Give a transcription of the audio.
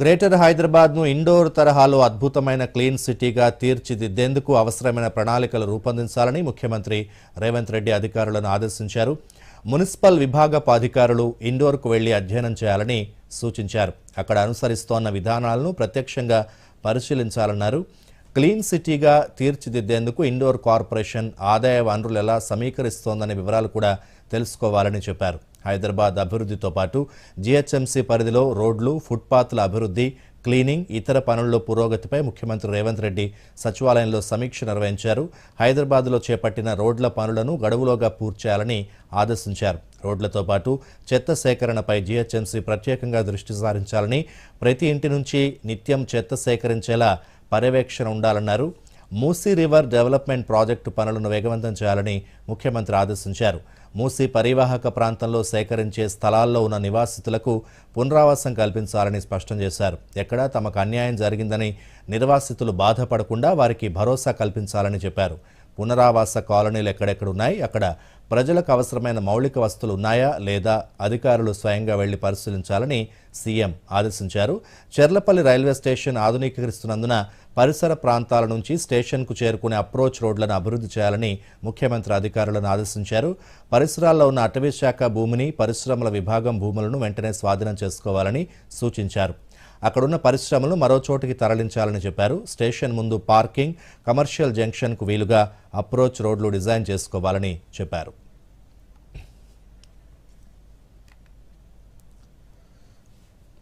Greater హైదరాబాద్ను indoor తరహాలో అద్భుతమైన క్లీన్ సిటీగా తీర్చిదిద్దేందుకు అవసరమైన ప్రణాళికలు రూపొందించాలని ముఖ్యమంత్రి రేవంత్ రెడ్డి అధికారులను ఆదేశించారు. మున్సిపల్ విభాగపు అధికారులు ఇండోర్కు వెళ్ళి అధ్యయనం చేయాలని సూచించారు. అక్కడ అనుసరిస్తోన్న విధానాలను ప్రత్యక్షంగా పరిశీలించాలన్నారు. క్లీన్ సిటీగా తీర్చిదిద్దేందుకు ఇండోర్ కార్పొరేషన్ ఆదాయ వనరులు ఎలా సమీకరిస్తోందనే వివరాలు కూడా తెలుసుకోవాలని చెప్పారు. హైదరాబాద్ అభివృద్ధితో పాటు జీహెచ్ఎంసీ పరిధిలో రోడ్లు ఫుట్పాత్ల అభివృద్ధి క్లీనింగ్ ఇతర పనుల్లో పురోగతిపై ముఖ్యమంత్రి రేవంత్ రెడ్డి సచివాలయంలో సమీక్ష నిర్వహించారు. హైదరాబాద్లో చేపట్టిన రోడ్ల పనులను గడువులోగా పూర్తి చేయాలని ఆదేశించారు. రోడ్లతో పాటు చెత్త సేకరణపై జీహెచ్ఎంసీ ప్రత్యేకంగా దృష్టి సారించాలని ప్రతి ఇంటి నుంచి నిత్యం చెత్త సేకరించేలా పర్యవేక్షణ ఉండాలన్నారు. మూసీ రివర్ డెవలప్మెంట్ ప్రాజెక్టు పనులను వేగవంతం చేయాలని ముఖ్యమంత్రి ఆదేశించారు. మూసీ పరివాహక ప్రాంతంలో సేకరించే స్థలాల్లో ఉన్న నివాసితులకు పునరావాసం కల్పించాలని స్పష్టం చేశారు. ఎక్కడా తమకు అన్యాయం జరిగిందని నిర్వాసితులు బాధపడకుండా వారికి భరోసా కల్పించాలని చెప్పారు. పునరావాస కాలనీలు ఎక్కడెక్కడ ఉన్నాయి? అక్కడ ప్రజలకు అవసరమైన మౌలిక వస్తువులు ఉన్నాయా? లేదా అధికారులు స్వయంగా వెళ్ళి పరిశీలించాలని సీఎం ఆదేశించారు. చెర్లపల్లి రైల్వే స్టేషన్ ఆధునీకరిస్తున్నందున పరిసర ప్రాంతాల నుంచి స్టేషన్కు చేరుకునే అప్రోచ్ రోడ్లను అభివృద్ధి చేయాలని ముఖ్యమంత్రి అధికారులను ఆదేశించారు. పరిసరాల్లో ఉన్న అటవీ శాఖ భూమిని పరిశ్రమల విభాగం భూములను వెంటనే స్వాధీనం చేసుకోవాలని సూచించారు. అక్కడున్న పరిశ్రమలు మరో చోటికి తరలించాలని చెప్పారు. స్టేషన్ ముందు పార్కింగ్ కమర్షియల్ జంక్షన్కు వీలుగా అప్రోచ్ రోడ్లు డిజైన్ చేసుకోవాలని చెప్పారు.